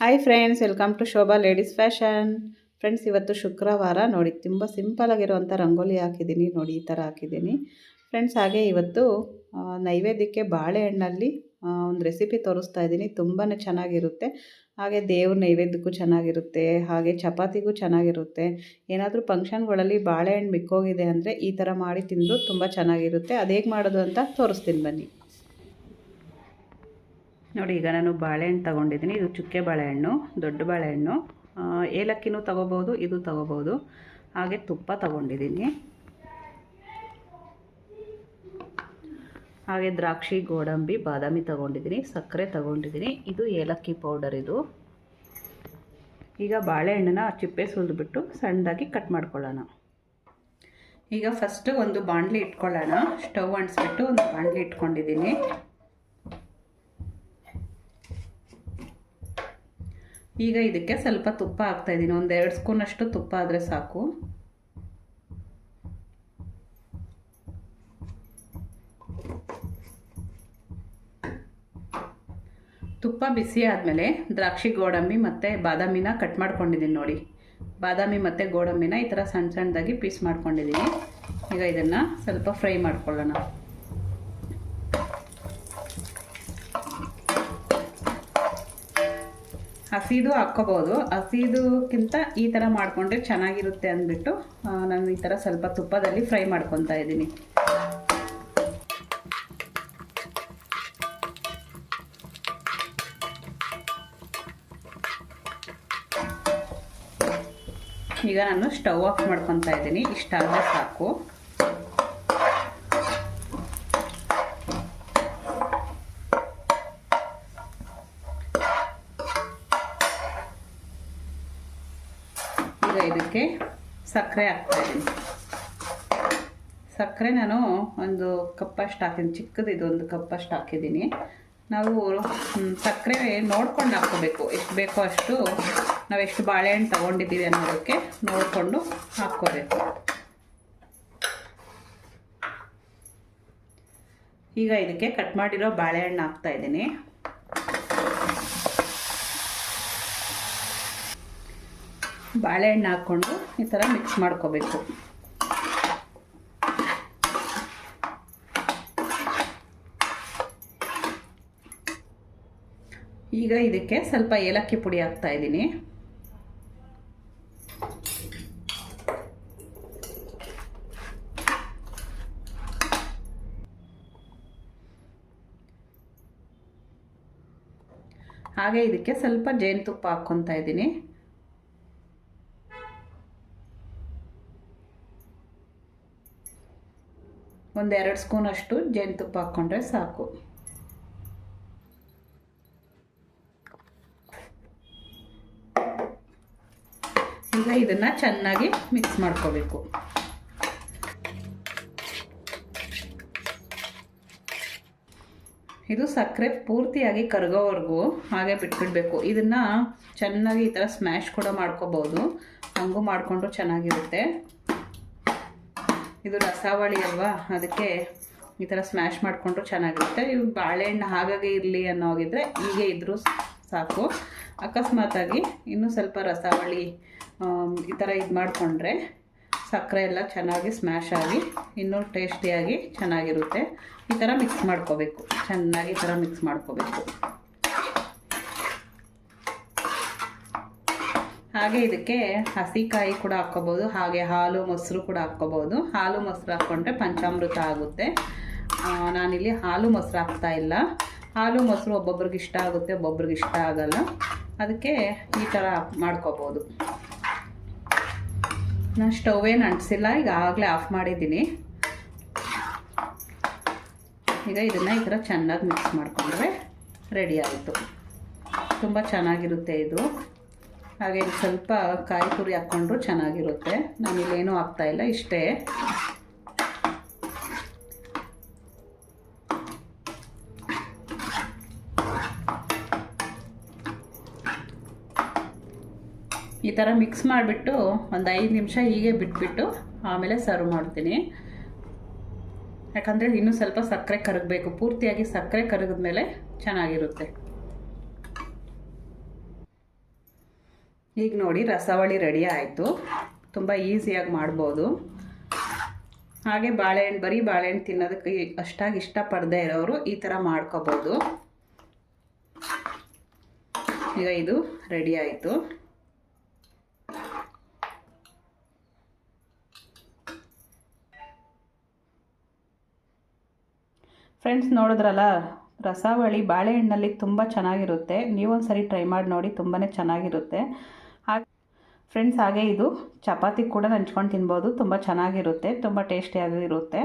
Hi friends welcome to Shobha ladies fashion friends ಇವತ್ತು ಶುಕ್ರವಾರ ನೋಡಿ, ತುಂಬ ಸಿಂಪಲ್ ಆಗಿರುವಂಥ ರಂಗೋಲಿ ಹಾಕಿದ್ದೀನಿ, ನೋಡಿ ಈ ಥರ ಹಾಕಿದ್ದೀನಿ. ಫ್ರೆಂಡ್ಸ್ ಹಾಗೆ ಇವತ್ತು ನೈವೇದ್ಯಕ್ಕೆ ಬಾಳೆಹಣ್ಣಲ್ಲಿ ಒಂದು ರೆಸಿಪಿ ತೋರಿಸ್ತಾ ಇದ್ದೀನಿ. ತುಂಬಾ ಚೆನ್ನಾಗಿರುತ್ತೆ. ಹಾಗೆ ದೇವ್ರ ನೈವೇದ್ಯಕ್ಕೂ ಚೆನ್ನಾಗಿರುತ್ತೆ, ಹಾಗೆ ಚಪಾತಿಗೂ ಚೆನ್ನಾಗಿರುತ್ತೆ. ಏನಾದರೂ ಫಂಕ್ಷನ್ಗಳಲ್ಲಿ ಬಾಳೆಹಣ್ಣು ಮಿಕ್ಕೋಗಿದೆ ಅಂದರೆ ಈ ಥರ ಮಾಡಿ ತಿಂದು ತುಂಬ ಚೆನ್ನಾಗಿರುತ್ತೆ. ಅದು ಹೇಗೆ ಮಾಡೋದು ಅಂತ ತೋರಿಸ್ತೀನಿ ಬನ್ನಿ. ನೋಡಿ, ಈಗ ನಾನು ಬಾಳೆಹಣ್ಣು ತಗೊಂಡಿದ್ದೀನಿ. ಇದು ಚುಕ್ಕೆ ಬಾಳೆಹಣ್ಣು, ದೊಡ್ಡ ಬಾಳೆಹಣ್ಣು. ಏಲಕ್ಕಿನೂ ತೊಗೋಬೋದು ಇದು ತೊಗೋಬೋದು ಹಾಗೆ ತುಪ್ಪ ತಗೊಂಡಿದ್ದೀನಿ. ಹಾಗೆ ದ್ರಾಕ್ಷಿ, ಗೋಡಂಬಿ, ಬಾದಾಮಿ ತಗೊಂಡಿದ್ದೀನಿ, ಸಕ್ಕರೆ ತಗೊಂಡಿದ್ದೀನಿ. ಇದು ಏಲಕ್ಕಿ ಪೌಡರ್ ಇದು. ಈಗ ಬಾಳೆಹಣ್ಣನ್ನ ಚಿಪ್ಪೆ ಸುಲಿದ್ಬಿಟ್ಟು ಸಣ್ಣದಾಗಿ ಕಟ್ ಮಾಡ್ಕೊಳ್ಳೋಣ. ಈಗ ಫಸ್ಟು ಒಂದು ಬಾಣಲಿ ಇಟ್ಕೊಳ್ಳೋಣ. ಸ್ಟವ್ ಅಂಟಿಸ್ಬಿಟ್ಟು ಒಂದು ಬಾಣಲಿ ಇಟ್ಕೊಂಡಿದ್ದೀನಿ. ಈಗ ಇದಕ್ಕೆ ಸ್ವಲ್ಪ ತುಪ್ಪ ಹಾಕ್ತಾ ಇದ್ದೀನಿ. ಒಂದು ಎರಡು ಸ್ಪೂನಷ್ಟು ತುಪ್ಪ ಆದರೆ ಸಾಕು. ತುಪ್ಪ ಬಿಸಿ ಆದಮೇಲೆ ದ್ರಾಕ್ಷಿ, ಗೋಡಂಬಿ ಮತ್ತು ಬಾದಾಮಿನ ಕಟ್ ಮಾಡ್ಕೊಂಡಿದ್ದೀನಿ ನೋಡಿ. ಬಾದಾಮಿ ಮತ್ತು ಗೋಡಂಬಿನ ಈ ಥರ ಸಣ್ಣ ಸಣ್ಣದಾಗಿ ಪೀಸ್ ಮಾಡ್ಕೊಂಡಿದ್ದೀನಿ. ಈಗ ಇದನ್ನು ಸ್ವಲ್ಪ ಫ್ರೈ ಮಾಡ್ಕೊಳ್ಳೋಣ. ಹಸಿದು ಹಾಕ್ಕೋಬೋದು. ಹಸಿದುಕ್ಕಿಂತ ಈ ಥರ ಮಾಡಿಕೊಂಡ್ರೆ ಚೆನ್ನಾಗಿರುತ್ತೆ ಅಂದ್ಬಿಟ್ಟು ನಾನು ಈ ಥರ ಸ್ವಲ್ಪ ತುಪ್ಪದಲ್ಲಿ ಫ್ರೈ ಮಾಡ್ಕೊತಾ ಇದ್ದೀನಿ. ಈಗ ನಾನು ಸ್ಟವ್ ಆಫ್ ಮಾಡ್ಕೊತಾ ಇದ್ದೀನಿ. ಇಷ್ಟಾದರೆ ಸಾಕು ಈಗ ಇದಕ್ಕೆ ಸಕ್ಕರೆ ಹಾಕ್ತಾ ಇದ್ದೀನಿ. ಸಕ್ಕರೆ ನಾನು ಒಂದು ಕಪ್ಪಷ್ಟು ಹಾಕಿದ್ದೀನಿ ಚಿಕ್ಕದು ಇದೊಂದು ಕಪ್ಪಷ್ಟು ಹಾಕಿದ್ದೀನಿ. ನಾವು ಸಕ್ಕರೆ ನೋಡ್ಕೊಂಡು ಹಾಕ್ಕೋಬೇಕು. ಎಷ್ಟು ಬೇಕೋ ಅಷ್ಟು ನಾವು ಎಷ್ಟು ಬಾಳೆಹಣ್ಣು ತಗೊಂಡಿದ್ದೀವಿ ಅನ್ನೋದಕ್ಕೆ ನೋಡಿಕೊಂಡು ಹಾಕ್ಕೋಬೇಕು. ಈಗ ಇದಕ್ಕೆ ಕಟ್ ಮಾಡಿರೋ ಬಾಳೆಹಣ್ಣು ಹಾಕ್ತಾ ಇದ್ದೀನಿ. ಬಾಳೆಹಣ್ಣು ಹಾಕ್ಕೊಂಡು ಈ ಥರ ಮಿಕ್ಸ್ ಮಾಡ್ಕೋಬೇಕು. ಈಗ ಇದಕ್ಕೆ ಸ್ವಲ್ಪ ಏಲಕ್ಕಿ ಪುಡಿ ಹಾಕ್ತಾ ಇದ್ದೀನಿ. ಹಾಗೆ ಇದಕ್ಕೆ ಸ್ವಲ್ಪ ಜೇನುತುಪ್ಪ ಹಾಕ್ಕೊತಾ ಇದ್ದೀನಿ. ಒಂದೆರಡು ಸ್ಪೂನಷ್ಟು ಜೇನುತುಪ್ಪ ಹಾಕ್ಕೊಂಡ್ರೆ ಸಾಕು. ಈಗ ಇದನ್ನು ಚೆನ್ನಾಗಿ ಮಿಕ್ಸ್ ಮಾಡ್ಕೋಬೇಕು. ಇದು ಸಕ್ಕರೆ ಪೂರ್ತಿಯಾಗಿ ಕರಗೋವರೆಗೂ ಹಾಗೆ ಬಿಟ್ಬಿಡಬೇಕು. ಇದನ್ನು ಚೆನ್ನಾಗಿ ಈ ಥರ ಸ್ಮ್ಯಾಶ್ ಕೂಡ ಮಾಡ್ಕೋಬೋದು ಹಂಗೂ ಮಾಡಿಕೊಂಡ್ರು ಚೆನ್ನಾಗಿರುತ್ತೆ. ಇದು ರಸಾವಳಿ ಅಲ್ವಾ? ಅದಕ್ಕೆ ಈ ಥರ ಸ್ಮ್ಯಾಶ್ ಮಾಡಿಕೊಂಡ್ರು ಚೆನ್ನಾಗಿರುತ್ತೆ. ಇವು ಬಾಳೆಹಣ್ಣು ಹಾಗಾಗಿ ಇರಲಿ ಅನ್ನೋಗಿದ್ರೆ ಹೀಗೆ ಇದ್ದರೂ ಸಾಕು. ಅಕಸ್ಮಾತಾಗಿ ಇನ್ನೂ ಸ್ವಲ್ಪ ರಸಾವಳಿ ಈ ಥರ ಇದು ಮಾಡಿಕೊಂಡ್ರೆ ಸಕ್ಕರೆ ಎಲ್ಲ ಚೆನ್ನಾಗಿ ಸ್ಮ್ಯಾಶ್ ಆಗಿ, ಇನ್ನೂ ಟೇಸ್ಟಿಯಾಗಿ ಚೆನ್ನಾಗಿರುತ್ತೆ. ಈ ಥರ ಮಿಕ್ಸ್ ಮಾಡ್ಕೋಬೇಕು. ಚೆನ್ನಾಗಿ ಈ ಥರ ಮಿಕ್ಸ್ ಮಾಡ್ಕೋಬೇಕು. ಹಾಗೆ ಇದಕ್ಕೆ ಹಸಿಕಾಯಿ ಕೂಡ ಹಾಕ್ಕೋಬೋದು, ಹಾಗೆ ಹಾಲು ಮೊಸರು ಕೂಡ ಹಾಕ್ಕೋಬೋದು. ಹಾಲು ಮೊಸರು ಹಾಕ್ಕೊಂಡ್ರೆ ಪಂಚಾಮೃತ ಆಗುತ್ತೆ. ನಾನಿಲ್ಲಿ ಹಾಲು ಮೊಸರು ಹಾಕ್ತಾ ಇಲ್ಲ. ಹಾಲು ಮೊಸರು ಒಬ್ಬೊಬ್ರಿಗೆ ಇಷ್ಟ ಆಗುತ್ತೆ, ಒಬ್ಬೊಬ್ರಿಗೆ ಇಷ್ಟ ಆಗಲ್ಲ. ಅದಕ್ಕೆ ಈ ಥರ ಮಾಡ್ಕೋಬೋದು. ನಾನು ಸ್ಟವ್ ಏನು ಅಂಟಿಸಿಲ್ಲ, ಈಗ ಆಗಲೇ ಆಫ್ ಮಾಡಿದ್ದೀನಿ. ಈಗ ಇದನ್ನು ಈ ಥರ ಚೆನ್ನಾಗಿ ಮಿಕ್ಸ್ ಮಾಡಿಕೊಂಡ್ರೆ ರೆಡಿ ಆಯಿತು. ತುಂಬ ಚೆನ್ನಾಗಿರುತ್ತೆ ಇದು. ಹಾಗೆ ಸ್ವಲ್ಪ ಕಾಯಿ ತುರಿ ಹಾಕ್ಕೊಂಡ್ರು ಚೆನ್ನಾಗಿರುತ್ತೆ. ನಾನಿಲ್ಲೇನೂ ಹಾಕ್ತಾ ಇಲ್ಲ, ಇಷ್ಟೇ. ಈ ಥರ ಮಿಕ್ಸ್ ಮಾಡಿಬಿಟ್ಟು ಒಂದು ಐದು ನಿಮಿಷ ಹೀಗೆ ಬಿಟ್ಬಿಟ್ಟು ಆಮೇಲೆ ಸರ್ವ್ ಮಾಡ್ತೀನಿ. ಯಾಕಂದರೆ ಇನ್ನೂ ಸ್ವಲ್ಪ ಸಕ್ಕರೆ ಕರಗಬೇಕು, ಪೂರ್ತಿಯಾಗಿ ಸಕ್ಕರೆ ಕರಗಿದ್ಮೇಲೆ ಚೆನ್ನಾಗಿರುತ್ತೆ. ಈಗ ನೋಡಿ ರಸಾವಳಿ ರೆಡಿ ಆಯಿತು. ತುಂಬ ಈಸಿಯಾಗಿ ಮಾಡ್ಬೋದು. ಹಾಗೆ ಬಾಳೆಹಣ್ಣು, ಬರೀ ಬಾಳೆಹಣ್ಣು ತಿನ್ನೋದಕ್ಕೆ ಅಷ್ಟಾಗಿ ಇಷ್ಟಪಡದೇ ಇರೋರು ಈ ಥರ ಮಾಡ್ಕೋಬೋದು. ಈಗ ಇದು ರೆಡಿ ಆಯಿತು. ಫ್ರೆಂಡ್ಸ್ ನೋಡಿದ್ರಲ್ಲ ರಸಾವಳಿ ಬಾಳೆಹಣ್ಣಲ್ಲಿ ತುಂಬ ಚೆನ್ನಾಗಿರುತ್ತೆ. ನೀವೊಂದು ಸರಿ ಟ್ರೈ ಮಾಡಿ ನೋಡಿ ತುಂಬಾ ಚೆನ್ನಾಗಿರುತ್ತೆ. ಫ್ರೆಂಡ್ಸ್ ಹಾಗೆ ಇದು ಚಪಾತಿ ಕೂಡ ನಂಚ್ಕೊಂಡು ತಿನ್ಬೋದು. ತುಂಬ ಚೆನ್ನಾಗಿರುತ್ತೆ. ತುಂಬ ಟೇಸ್ಟಿಯಾಗಿ ಇರುತ್ತೆ.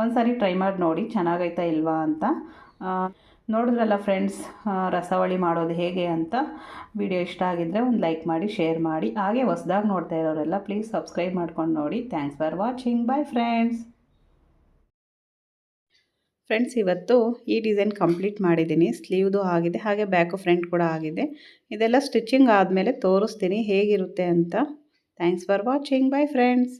ಒಂದು ಸಾರಿ ಟ್ರೈ ಮಾಡಿ ನೋಡಿ, ಚೆನ್ನಾಗೈತಾ ಇಲ್ವಾ ಅಂತ. ನೋಡಿದ್ರಲ್ಲ ಫ್ರೆಂಡ್ಸ್ ರಸವಳಿ ಮಾಡೋದು ಹೇಗೆ ಅಂತ. ವಿಡಿಯೋ ಇಷ್ಟ ಆಗಿದ್ದರೆ ಒಂದು ಲೈಕ್ ಮಾಡಿ ಶೇರ್ ಮಾಡಿ. ಹಾಗೆ ಹೊಸ್ದಾಗಿ ನೋಡ್ತಾ ಇರೋರೆಲ್ಲ ಪ್ಲೀಸ್ ಸಬ್ಸ್ಕ್ರೈಬ್ ಮಾಡ್ಕೊಂಡು ನೋಡಿ. Thanks for watching bye friends friends, ಇವತ್ತು ಈ ಡಿಸೈನ್ ಕಂಪ್ಲೀಟ್ ಮಾಡಿದ್ದೀನಿ. ಸ್ಲೀವ್ದು ಆಗಿದೆ, ಹಾಗೆ ಬ್ಯಾಕು ಫ್ರಂಟ್ ಕೂಡ ಆಗಿದೆ. ಇದೆಲ್ಲ ಸ್ಟಿಚಿಂಗ್ ಆದಮೇಲೆ ತೋರಿಸ್ತೀನಿ ಹೇಗಿರುತ್ತೆ ಅಂತ. Thanks for watching. Bye friends.